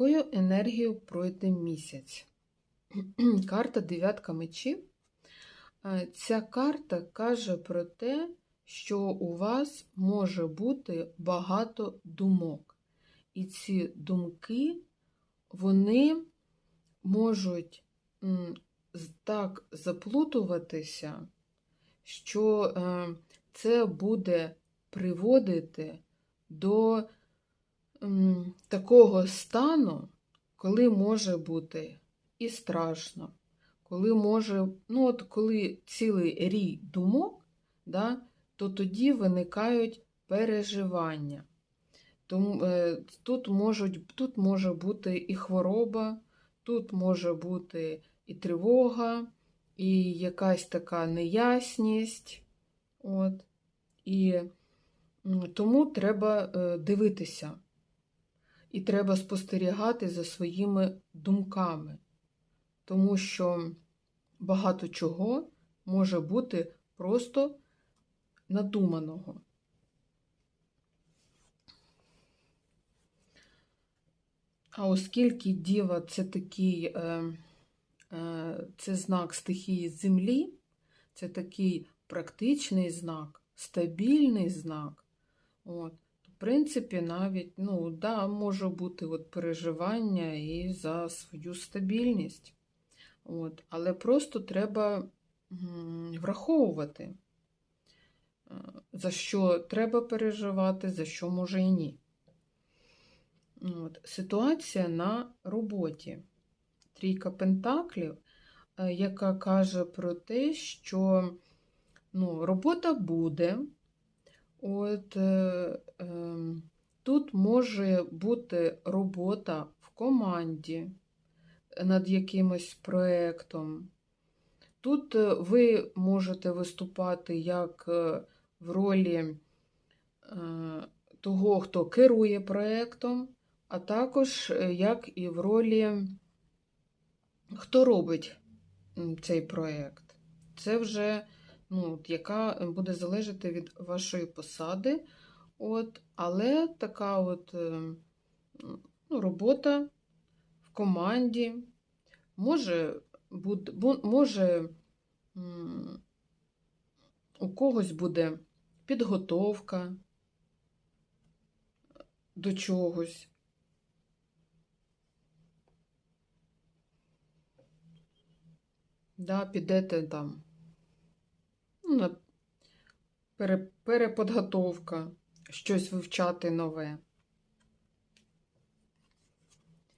Якою енергією пройде місяць? Карта дев'ятка мечів. Е, Ця карта каже про те, що у вас може бути багато думок. І ці думки, вони можуть так заплутуватися, що е, це буде приводити до такого стану, коли може бути і страшно, коли може, ну от коли цілий рій думок, да, то тоді виникають переживання. Тому е, тут, можуть, тут може бути і хвороба, тут може бути і тривога, і якась така неясність. От. І тому треба е, дивитися. І треба спостерігати за своїми думками, тому що багато чого може бути просто надуманого. А оскільки діва це такий, е, е, це знак стихії землі, це такий практичний знак, стабільний знак, от, принципі, навіть, ну, да, може бути от переживання і за свою стабільність. От, але просто треба враховувати, е, за що треба переживати, за що може і ні. От. Ситуація на роботі. Трійка Пентаклів, е, яка каже про те, що ну, робота буде. От, е, е, тут може бути робота в команді над якимось проєктом. Тут е, ви можете виступати як е, в ролі е, того, хто керує проєктом, а також е, як і в ролі, хто робить цей проєкт. Це вже ну, от яка буде залежати від вашої посади. От, але така от е, ну, робота в команді може бути, може у когось буде підготовка до чогось. Да, підете там. Переподготовка, щось вивчати нове.